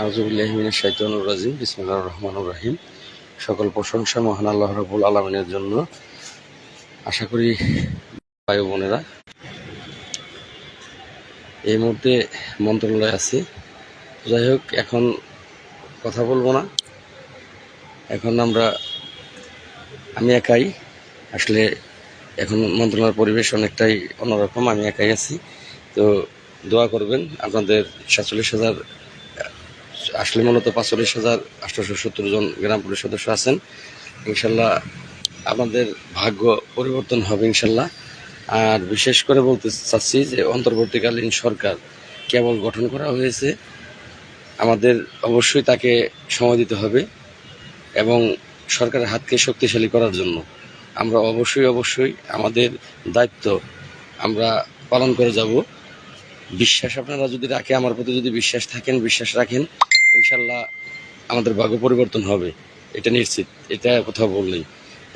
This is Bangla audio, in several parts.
আউজুবিল্লাহিমিনের শাইতানুর রাজিম বিসমুল্লাহ রহমানুর রাহিম। সকল প্রশংসা মহান আল্লাহ রবুল আলমিনের জন্য। আশা করি ভাই বোনেরা, এই মুহূর্তে মন্ত্রণালয়ে আছি। যাই হোক, এখন কথা বলব না। এখন আমরা, আমি একাই। আসলে এখন মন্ত্রণালয়ের পরিবেশ অনেকটাই অন্যরকম, আমি একাই আছি। তো দোয়া করবেন, আপনাদের সাতচল্লিশ হাজার আসলে মূলত পাঁচচল্লিশ হাজার আঠারোশো সত্তর জন গ্রাম পুলিশ সদস্য আছেন। ইনশাল্লাহ আপনাদের ভাগ্য পরিবর্তন হবে ইনশাল্লাহ। আর বিশেষ করে বলতে চাচ্ছি যে অন্তর্বর্তীকালীন সরকার কেবল গঠন করা হয়েছে, আমাদের অবশ্যই তাকে সময় দিতে হবে এবং সরকারের হাতকে শক্তিশালী করার জন্য। আমরা অবশ্যই অবশ্যই আমাদের দায়িত্ব আমরা পালন করে যাব। বিশ্বাস আপনারা যদি রাখে, আমার প্রতি যদি বিশ্বাস থাকেন, বিশ্বাস রাখেন ইনশাল্লাহ আমাদের ভাগ্য পরিবর্তন হবে, এটা নিশ্চিত, এটা কোথাও বললেই।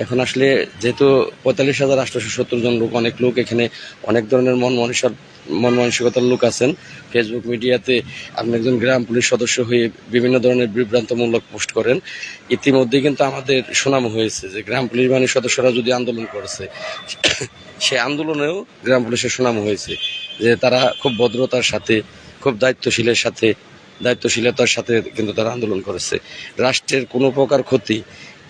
এখন আসলে যেহেতু পঁয়তাল্লিশ হাজার আটশোশো সত্তর জন লোক, অনেক লোক এখানে অনেক ধরনের মন মানসিক মন মানসিকতার লোক আছেন। ফেসবুক মিডিয়াতে আপনি একজন গ্রাম পুলিশ সদস্য হয়ে বিভিন্ন ধরনের বিভ্রান্তমূলক পোস্ট করেন। ইতিমধ্যে কিন্তু আমাদের সুনাম হয়েছে যে গ্রাম পুলিশ বাহিনীর সদস্যরা যদি আন্দোলন করেছে, সে আন্দোলনেও গ্রাম পুলিশের সুনাম হয়েছে। যে তারা খুব ভদ্রতার সাথে, খুব দায়িত্বশীলের সাথে দায়িত্বশীলতার সাথে কিন্তু তারা আন্দোলন করেছে। রাষ্ট্রের কোনো প্রকার ক্ষতি,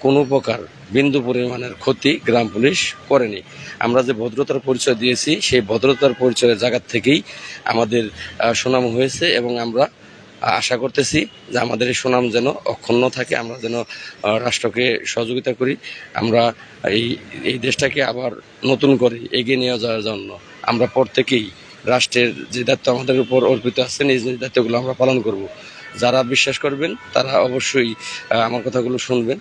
কোনো প্রকার বিন্দু পরিমাণের ক্ষতি গ্রাম পুলিশ করেনি। আমরা যে ভদ্রতার পরিচয় দিয়েছি, সেই ভদ্রতার পরিচয়ের জায়গা থেকেই আমাদের সুনাম হয়েছে এবং আমরা আশা করতেছি যে আমাদের এই সুনাম যেন অক্ষুণ্ণ থাকে, আমরা যেন রাষ্ট্রকে সহযোগিতা করি, আমরা এই এই দেশটাকে আবার নতুন করে এগিয়ে নিয়ে যাওয়ার জন্য আমরা প্রত্যেকেই রাষ্ট্রের যে দায়িত্ব আমাদের উপর অর্পিত আছে, নিজ নিজ দায়িত্বগুলো আমরা পালন করব। যারা বিশ্বাস করবেন, তারা অবশ্যই আমার কথাগুলো শুনবেন,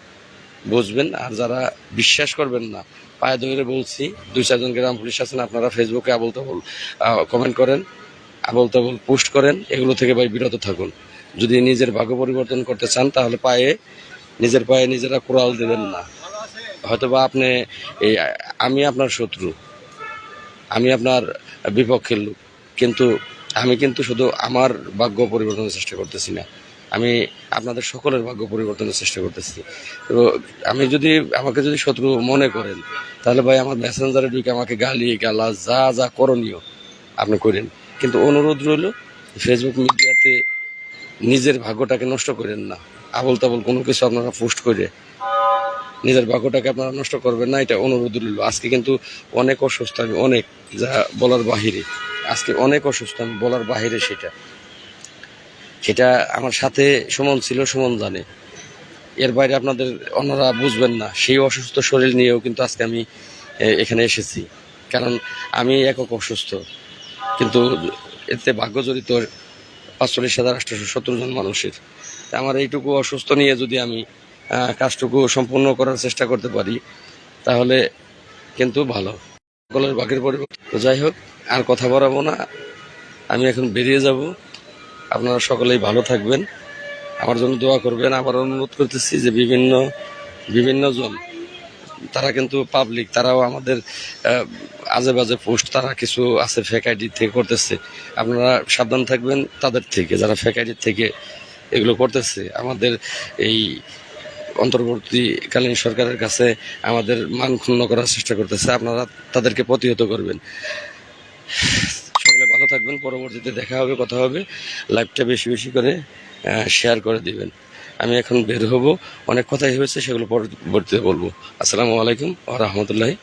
বুঝবেন। আর যারা বিশ্বাস করবেন না, পায়ে ধরে বলছি, দুই চারজন গ্রাম পুলিশ আছেন, আপনারা ফেসবুকে আবল তাবল কমেন্ট করেন আবল তাবল পোস্ট করেন, এগুলো থেকে ভাই বিরত থাকুন। যদি নিজের ভাগ্য পরিবর্তন করতে চান, তাহলে পায়ে, নিজের পায়ে নিজেরা কোরাল দেবেন না। হয়তোবা আপনি, এই, আমি আপনার শত্রু, আমি আপনার বিপক্ষের লোক। কিন্তু আমি কিন্তু শুধু আমার ভাগ্য পরিবর্তনের চেষ্টা করতেছি না। আমি আপনাদের সকলের ভাগ্য পরিবর্তনের চেষ্টা করতেছি। তো আমি যদি, আমাকে যদি শত্রু মনে করেন, তাহলে ভাই আমার মেসেঞ্জারে ঢুকে আমাকে গালি, গালা, যা যা করণীয় আপনি করেন। কিন্তু অনুরোধ রইল ফেসবুক মিডিয়াতে নিজের ভাগ্যটাকে নষ্ট করেন না। আবল তাবল কোনো কিছু আপনারা পোস্ট করে নিজের ভাগ্যটাকে আপনারা নষ্ট করবেন না, এটা অনুরোধ রইল। আজকে কিন্তু অনেক অসুস্থ, আমি অনেক, যা বলার বাহিরে। আজকে অনেক অসুস্থ, আমি বলার বাহিরে সেটা। সেটা আমার সাথে সুমন ছিল, সুমন জানে। এর বাইরে আপনাদের অন্যরা বুঝবেন না, সেই অসুস্থ শরীর নিয়েও কিন্তু আজকে আমি এখানে এসেছি। কারণ আমি একক অসুস্থ। কিন্তু এতে ভাগ্য জড়িত পাঁচচল্লিশ হাজার আটশোশো সত্তর জন মানুষের। আমার এইটুকু অসুস্থ নিয়ে যদি আমি কাজটুকু সম্পূর্ণ করার চেষ্টা করতে পারি, তাহলে কিন্তু ভালো। সকলের বাকির পরিবর্তন যাই হোক, আর কথা বাড়াবো না। আমি এখন বেরিয়ে যাব। আপনারা সকলেই ভালো থাকবেন। আমার জন্য দোয়া করবেন। আবার অনুরোধ করতেছি যে বিভিন্ন বিভিন্ন জন, তারা কিন্তু পাবলিক তারাও আমাদের আজে বাজে পোস্ট তারা কিছু আছে ফেক আইডি থেকে করতেছে। আপনারা সাবধান থাকবেন তাদের থেকে, যারা ফেক আইডি থেকে এগুলো করতেছে। আমাদের এই অন্তর্বর্তীকালীন সরকারের কাছে আমাদের মান ক্ষুণ্ণ করার চেষ্টা করতেছে, আপনারা তাদেরকে প্রতিহত করবেন। সকলে ভালো থাকবেন, পরবর্তীতে দেখা হবে, কথা হবে। লাইভটা বেশি বেশি করে শেয়ার করে দিবেন। আমি এখন বের হব, অনেক কথাই হয়েছে, সেগুলো পরবর্তীতে বলব। আসসালামু আলাইকুম ও রহমতুল্লাহি